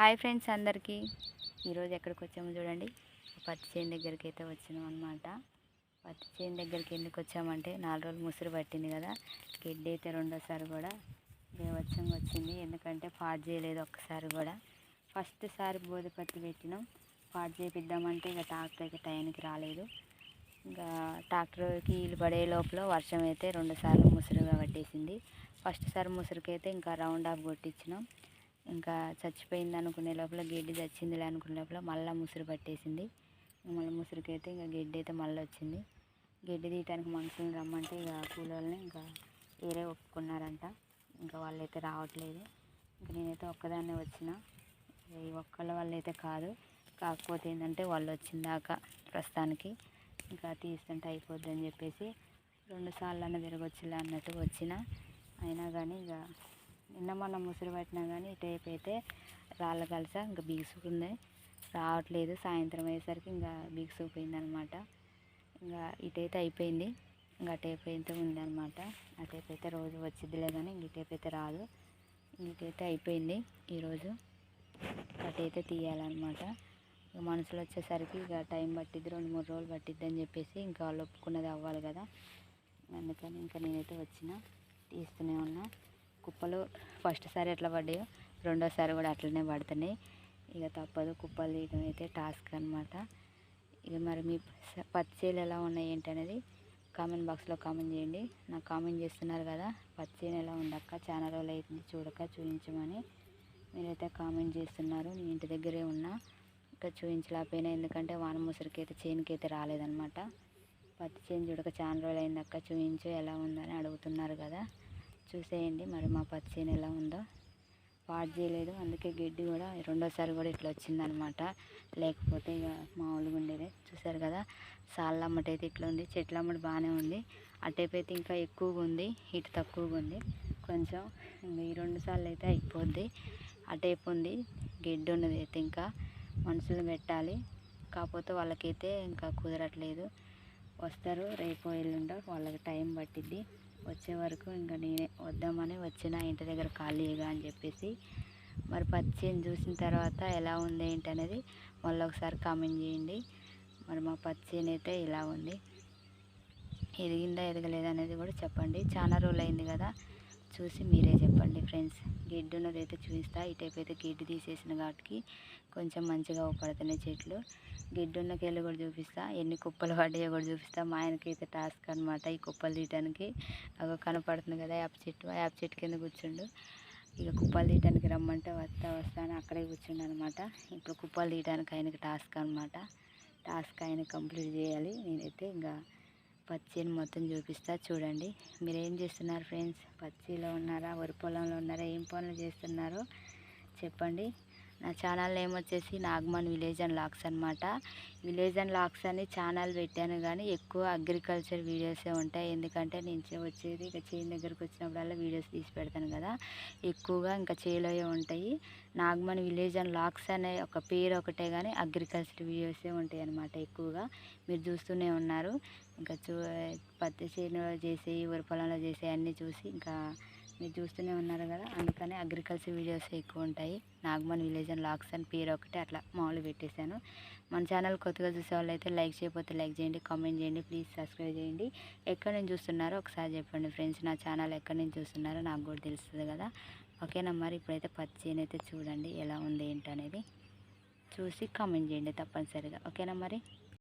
Hi friends అందరికీ. ఈరోజు ఎక్కడికి వచ్చామో చూడండి. పత్తి చేను దగ్గరికి అయితే వచ్చినాం అనమాట పత్తి చేను దగ్గరికి ఎందుకు వచ్చామంటే నాలుగు రోజులు ముసురు పట్టింది కదా. గడ్డి అయితే రెండోసారి కూడా దేవచ్చంగా వచ్చింది. ఎందుకంటే పాడు చేయలేదు ఒక్కసారి కూడా. ఫస్ట్ సారి బోధ పత్తి పెట్టినాం. పాడు చేపిద్దామంటే ఇంకా ట్రాక్టర్ అయితే టైంకి రాలేదు. ఇంకా ట్రాక్టర్కి ఇల్లు పడే లోపల వర్షం అయితే రెండుసార్లు ముసురుగా పట్టేసింది. ఫస్ట్ సారి ముసురుకైతే ఇంకా రౌండ్ ఆఫ్ కొట్టించినాం. ఇంకా చచ్చిపోయింది అనుకునే లోపల గడ్డి చచ్చిందిలే అనుకునే లోపల మళ్ళీ ముసురు పట్టేసింది. మళ్ళీ ముసురుకైతే ఇంకా గడ్డి అయితే మళ్ళీ వచ్చింది. గడ్డి తీయటానికి మనుషులను రమ్మంటే ఇక కూలోళ్ళని ఇంకా వేరే ఒప్పుకున్నారంట. ఇంకా వాళ్ళైతే రావట్లేదు. ఇంకా నేనైతే ఒక్కదాన్నే వచ్చిన. ఈ ఒక్కళ్ళ వాళ్ళైతే కాదు. కాకపోతే ఏంటంటే వాళ్ళు వచ్చిందాక ప్రస్తుతానికి ఇంకా తీస్తుంటే అయిపోద్ది అని చెప్పేసి రెండు సార్లు అన్న తిరగొచ్చులే అన్నట్టు వచ్చిన. అయినా కానీ ఇక నిన్న మొన్న ముసురు పట్టినా కానీ ఇటువైపు అయితే రాళ్ళ కలిస ఇంకా బిగుసుకుంది. రావట్లేదు సాయంత్రం అయ్యేసరికి ఇంకా బిగుసుకుపోయింది అనమాట ఇంకా ఇటైతే అయిపోయింది. ఇంకా అటైపు అయితే ఉందన్నమాట అటైపు అయితే రోజు వచ్చిద్దిలే కానీ ఇంక ఇటైపు అయితే రాదు. ఇటైతే అయిపోయింది ఈరోజు. అటైతే తీయాలన్నమాట ఇక మనుషులు వచ్చేసరికి ఇక టైం పట్టిద్ది రెండు మూడు రోజులు పట్టిద్ది అని చెప్పేసి ఇంకా వాళ్ళు ఒప్పుకున్నది అవ్వాలి కదా. అందుకని ఇంకా నేనైతే వచ్చిన తీస్తూనే ఉన్నా. కుప్పలు ఫస్ట్ సారి ఎట్లా పడ్డాయో రెండోసారి కూడా అట్లనే పడుతున్నాయి. ఇక తప్పదు కుప్పలు తీయడం అయితే టాస్క్ అనమాట ఇక మరి మీ పత్తి చేలు ఎలా ఉన్నాయి ఏంటి అనేది కామెంట్ బాక్స్లో కామెంట్ చేయండి. నాకు కామెంట్ చేస్తున్నారు కదా పత్తి చేను ఎలా ఉండక్క చాలా రోజులు అవుతుంది చూడక చూపించమని. మీరైతే కామెంట్ చేస్తున్నారు నేను ఇంటి దగ్గరే ఉన్నా. ఇంకా చూపించలేకపోయినా ఎందుకంటే వాన ముసరికి అయితే చేనుకి అయితే రాలేదనమాట పత్తి చేను చూడక చాలా రోజులు అయిందక్క చూపించు ఎలా ఉందని అడుగుతున్నారు కదా. చూసేయండి మరి మా పచ్చి చేను ఎలా ఉందో. పాడు చేయలేదు అందుకే గడ్డి కూడా రెండోసారి కూడా ఇట్లా వచ్చిందనమాట. లేకపోతే ఇక మామూలుగా ఉండేది. చూసారు కదా సాళ్ళ అమ్మట అయితే ఇట్లా ఉంది చెట్ల అమ్మట బాగానే ఉంది. అటేపు అయితే ఇంకా ఎక్కువగా ఉంది ఇటు తక్కువగా ఉంది. కొంచెం ఇంకా ఈ రెండు సార్లు అయితే అయిపోద్ది. అటేపు ఉంది గడ్డి ఉన్నది అయితే ఇంకా మనుషులు పెట్టాలి. కాకపోతే వాళ్ళకైతే ఇంకా కుదరట్లేదు. వస్తారు రేపు ఎల్లుండో వాళ్ళకి టైం పట్టిద్ది. వచ్చే వరకు ఇంకా నేనే వద్దామని వచ్చిన ఇంటి దగ్గర ఖాళీగా అని చెప్పేసి మరి పచ్చిని చూసిన తర్వాత ఎలా ఉంది ఏంటి అనేది మళ్ళీ ఒకసారి కామెంట్ చేయండి. మరి మా పచ్చిని అయితే ఇలా ఉంది. ఎదిగిందా ఎదగలేదా అనేది కూడా చెప్పండి. చాలా రోజులు అయింది కదా. చూసి మీరే చెప్పండి ఫ్రెండ్స్. గిడ్డు ఉన్నదైతే చూపిస్తా ఇటైపు అయితే గిడ్డు తీసేసిన కాబట్టి కొంచెం మంచిగా ఉపడుతున్నాయి చెట్లు. గిడ్డున్న కేళ్ళు కూడా చూపిస్తా ఎన్ని కుప్పలు పడ్డాయో కూడా చూపిస్తా. మా ఆయనకైతే టాస్క్ అనమాట ఈ కుప్పలు తీయడానికి అగో కనపడుతుంది కదా యాప్ చెట్టు యాప్ చెట్టు కింద కూర్చుండు. ఇక కుప్పలు తీయడానికి రమ్మంటే వస్తా వస్తా అని అక్కడే కూర్చుండు అనమాట ఇప్పుడు కుప్పలు తీయడానికి ఆయనకి టాస్క్ అనమాట టాస్క్ ఆయన కంప్లీట్ చేయాలి. నేనైతే ఇంకా పచ్చిని మొత్తం చూపిస్తా చూడండి. మీరు ఏం చేస్తున్నారు ఫ్రెండ్స్? పచ్చిలో ఉన్నారా? వరి పొలంలో ఉన్నారా? ఏం పనులు చేస్తున్నారో చెప్పండి. నా ఛానల్ నేమ్ వచ్చేసి నాగమన్ విలేజ్ అండ్ లాక్స్ అనమాట విలేజ్ అండ్ లాక్స్ అని ఛానల్ పెట్టాను కానీ ఎక్కువ అగ్రికల్చర్ వీడియోసే ఉంటాయి. ఎందుకంటే నేను వచ్చేది ఇక చేను దగ్గరకు వచ్చినప్పుడల్లా వీడియోస్ తీసి పెడతాను కదా. ఎక్కువగా ఇంకా చేలోయే ఉంటాయి. నాగమన్ విలేజ్ అండ్ లాక్స్ అనే ఒక పేరు ఒకటే కానీ అగ్రికల్చర్ వీడియోసే ఉంటాయి అనమాట ఎక్కువగా. మీరు చూస్తూనే ఉన్నారు. ఇంకా చూ పత్తి చేనులో చేసే వరి పొలంలో చేసే అన్నీ చూసి ఇంకా మీరు చూస్తూనే ఉన్నారు కదా? అందుకనే అగ్రికల్చర్ వీడియోస్ ఎక్కువ ఉంటాయి. నాగమన్ విలేజ్ అండ్ లాక్స్ అండ్ పేరు ఒకటి అట్లా మామూలు పెట్టేశాను. మన ఛానల్ కొత్తగా చూసే వాళ్ళైతే అయితే లైక్ చేయకపోతే లైక్ చేయండి కామెంట్ చేయండి ప్లీజ్ సబ్స్క్రైబ్ చేయండి. ఎక్కడి నుంచి చూస్తున్నారో ఒకసారి చెప్పండి ఫ్రెండ్స్ నా ఛానల్ ఎక్కడి నుంచి చూస్తున్నారో నాకు కూడా తెలుస్తుంది కదా? ఓకేనా మరి ఇప్పుడైతే పచ్చి అయితే చూడండి ఎలా ఉంది ఏంటనేది. చూసి కామెంట్ చేయండి తప్పనిసరిగా. ఓకేనా మరి?